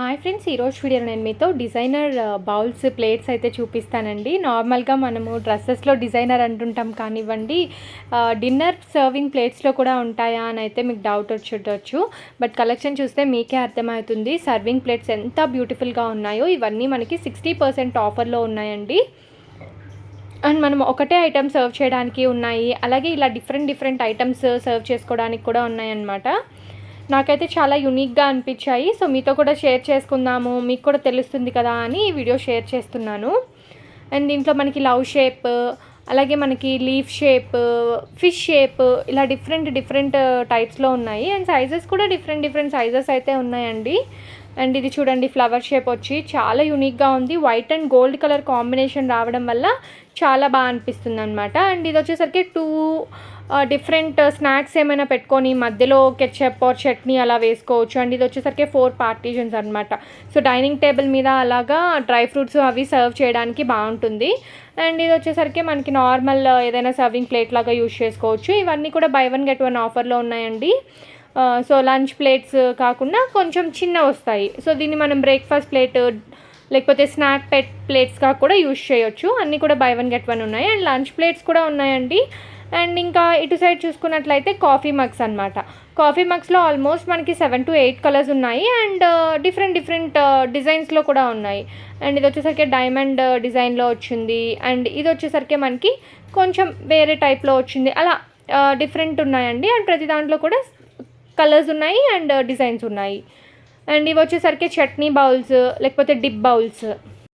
Hi friends ఈరోజు video నేను మీతో డిజైనర్ బౌల్స్ ప్లేట్స్ అయితే చూపిస్తానండి. నార్మల్గా మనము డ్రెస్సెస్లో డిజైనర్ అంటుంటాం కానివ్వండి డిన్నర్ సర్వింగ్ ప్లేట్స్లో కూడా ఉంటాయా అని అయితే మీకు డౌట్ వచ్చి బట్ కలెక్షన్ చూస్తే మీకే అర్థమవుతుంది. సర్వింగ్ ప్లేట్స్ ఎంత బ్యూటిఫుల్గా ఉన్నాయో ఇవన్నీ మనకి సిక్స్టీ పర్సెంట్ ఆఫర్లో ఉన్నాయండి. అండ్ మనం ఒకటే ఐటమ్ సర్వ్ చేయడానికి ఉన్నాయి. అలాగే ఇలా డిఫరెంట్ డిఫరెంట్ ఐటమ్స్ సర్వ్ చేసుకోవడానికి కూడా ఉన్నాయన్నమాట. నాకైతే చాలా యునిక్గా అనిపించాయి. సో మీతో కూడా షేర్ చేసుకుందాము. మీకు కూడా తెలుస్తుంది కదా అని ఈ వీడియో షేర్ చేస్తున్నాను. అండ్ దీంట్లో మనకి లవ్ షేప్ అలాగే మనకి లీఫ్ షేప్ ఫిష్ షేప్ ఇలా డిఫరెంట్ డిఫరెంట్ టైప్స్లో ఉన్నాయి. అండ్ సైజెస్ కూడా డిఫరెంట్ డిఫరెంట్ సైజెస్ అయితే ఉన్నాయండి. అండ్ ఇది చూడండి ఫ్లవర్ షేప్ వచ్చి చాలా యూనిక్గా ఉంది. White and gold colour combination రావడం వల్ల చాలా బాగా అనిపిస్తుంది అనమాట అండ్ ఇది వచ్చేసరికి టూ డిఫరెంట్ స్నాక్స్ ఏమైనా పెట్టుకొని మధ్యలో కెచ్చప్ ఆర్ చట్నీ అలా వేసుకోవచ్చు. అండ్ ఇది వచ్చేసరికి ఫోర్ పార్టీషన్స్ అనమాట సో డైనింగ్ టేబుల్ మీద అలాగా డ్రై ఫ్రూట్స్ అవి సర్వ్ చేయడానికి బాగుంటుంది. అండ్ ఇది వచ్చేసరికి మనకి నార్మల్ ఏదైనా సర్వింగ్ ప్లేట్ లాగా యూజ్ చేసుకోవచ్చు. ఇవన్నీ కూడా బై వన్ గెట్ వన్ ఆఫర్లో ఉన్నాయండి. సో లంచ్ ప్లేట్స్ కాకుండా కొంచెం చిన్న వస్తాయి. సో దీన్ని మనం బ్రేక్ఫాస్ట్ ప్లేట్ లేకపోతే స్నాక్ పెట్ ప్లేట్స్గా కూడా యూజ్ చేయొచ్చు. అన్నీ కూడా బై వన్ గెట్ వన్ ఉన్నాయి. అండ్ లంచ్ ప్లేట్స్ కూడా ఉన్నాయండి. అండ్ ఇంకా ఇటు సైడ్ చూసుకున్నట్లయితే కాఫీ మగ్స్ అనమాట కాఫీ మగ్స్లో ఆల్మోస్ట్ మనకి సెవెన్ టు ఎయిట్ కలర్స్ ఉన్నాయి. అండ్ డిఫరెంట్ డిఫరెంట్ డిజైన్స్లో కూడా ఉన్నాయి. అండ్ ఇది వచ్చేసరికి డైమండ్ డిజైన్లో వచ్చింది. అండ్ ఇది వచ్చేసరికి మనకి కొంచెం వేరే టైప్లో వచ్చింది. అలా డిఫరెంట్ ఉన్నాయండి. అండ్ ప్రతి దాంట్లో కూడా కలర్స్ ఉన్నాయి. అండ్ డిజైన్స్ ఉన్నాయి. అండ్ ఇవి వచ్చేసరికి చట్నీ బౌల్స్ లేకపోతే డిప్ బౌల్స్.